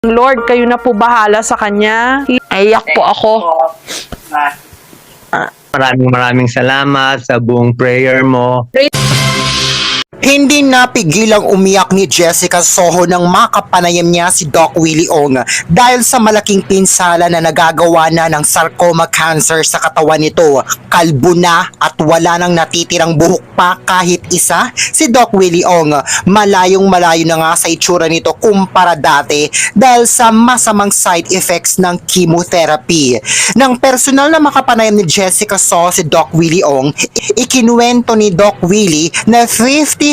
Lord, kayo na po bahala sa kanya. Aiyak po ako. Maraming maraming salamat sa buong prayer mo. Hindi napigilang umiyak ni Jessica Soho nang makapanayam niya si Doc Willie Ong dahil sa malaking pinsala na nagagawa na ng sarcoma cancer sa katawan nito. Kalbo na at wala nang natitirang buhok pa kahit isa. Si Doc Willie Ong malayong malayo na nga sa itsura nito kumpara dati dahil sa masamang side effects ng chemotherapy. Nang personal na makapanayam ni Jessica Soho si Doc Willie Ong, ikinuwento ni Doc Willie na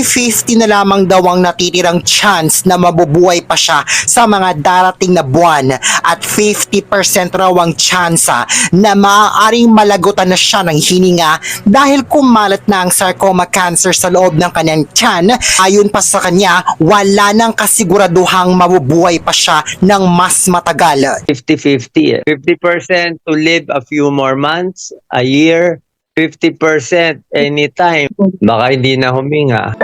50-50 na lamang daw ang natitirang chance na mabubuhay pa siya sa mga darating na buwan at 50% raw ang tsansa na maaaring malagutan na siya ng hininga dahil kumalat na ang sarcoma cancer sa loob ng kanyang tiyan. Ayon pa sa kanya, wala nang kasiguraduhang mabubuhay pa siya ng mas matagal. 50-50. eh. 50% to live a few more months, a year. 50% anytime. Baka hindi na huminga.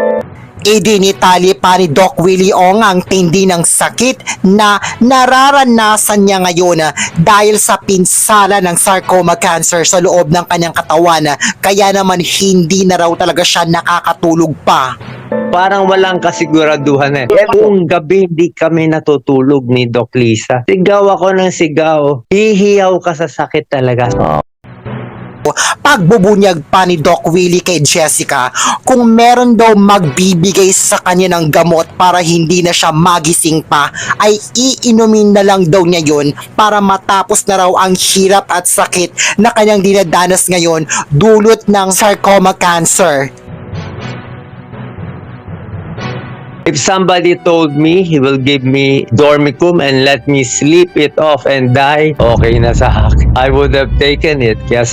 Idinitali pa ni Doc Willie Ong ang tindi ng sakit na nararanasan niya ngayon dahil sa pinsala ng sarcoma cancer sa loob ng kanyang katawan kaya naman hindi na raw talaga siya nakakatulog pa. Parang walang kasiguraduhan eh. Buong gabi hindi kami natutulog ni Doc Lisa. Sigaw ako ng sigaw. Hihiyaw ka sa sakit talaga. Pagbubunyag pa ni Doc Willie kay Jessica kung meron daw magbibigay sa kanya ng gamot para hindi na siya magising pa ay iinumin na lang daw niya yun para matapos na raw ang hirap at sakit na kanyang dinadanas ngayon dulot ng sarcoma cancer. If somebody told me he will give me dormicum and let me sleep it off and die, okay na sa akin. I would have taken it. Yes.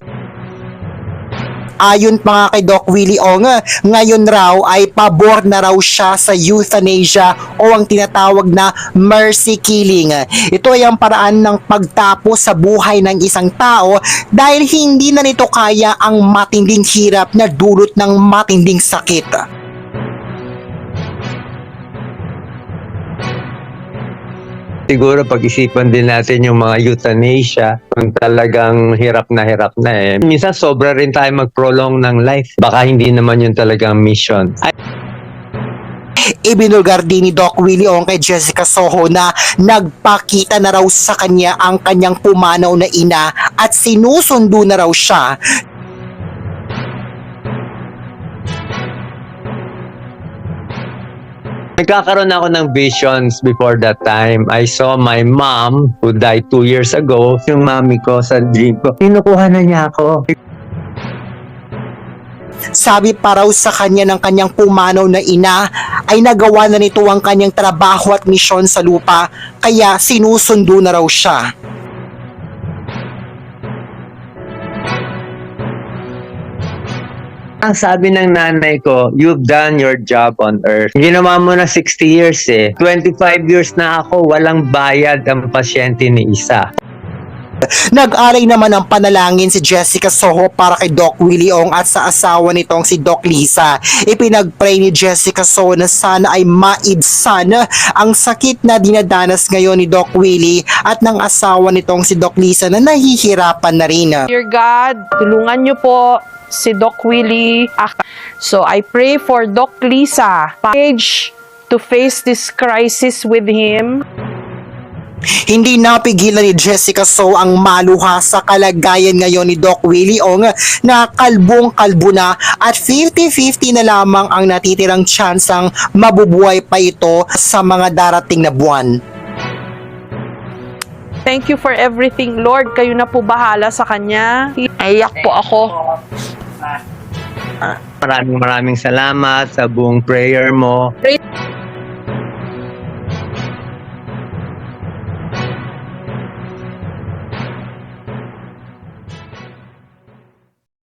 Ayon pa nga kay Doc Willie Ong, ngayon raw ay pabor na raw siya sa euthanasia o ang tinatawag na mercy killing. Ito ay ang paraan ng pagtapos sa buhay ng isang tao dahil hindi na nito kaya ang matinding hirap na dulot ng matinding sakit. Siguro pag-isipan din natin yung mga euthanasia kung talagang hirap na hirap na eh. Minsan sobra rin tayo mag-prolong ng life. Baka hindi naman yun talagang mission. Ay, Ibinulgar din ni Doc Willie Ong kay Jessica Soho na nagpakita na raw sa kanya ang kanyang pumanaw na ina at sinusundo na raw siya Nagkakaroon ako ng visions before that time. I saw my mom who died two years ago. Yung mami ko sa dream ko, kinukuha na niya ako. Sabi pa raw sa kanya ng kanyang pumanaw na ina ay nagawa na nito ang kanyang trabaho at misyon sa lupa kaya sinusundo na raw siya. Ang sabi ng nanay ko, you've done your job on earth. Ginawa mo na 60 years eh. 25 years na ako, walang bayad ang pasyente ni isa. Nag-alay naman ng panalangin si Jessica Soho para kay Doc Willie Ong at sa asawa nitong si Doc Lisa. Ipinag-pray ni Jessica Soho na sana ay maibsan ang sakit na dinadanas ngayon ni Doc Willie at ng asawa nitong si Doc Lisa na nahihirapan na rin. Dear God, tulungan niyo po si Doc Willie. So I pray for Doc Lisa. Courage to face this crisis with him. Hindi napigilan ni Jessica So ang maluha sa kalagayan ngayon ni Doc Willie Ong na kalbong-kalbo na at 50-50 na lamang ang natitirang tsansang mabubuhay pa ito sa mga darating na buwan. Thank you for everything, Lord. Kayo na po bahala sa kanya. Aiyak po ako. Maraming maraming salamat sa buong prayer mo. Pray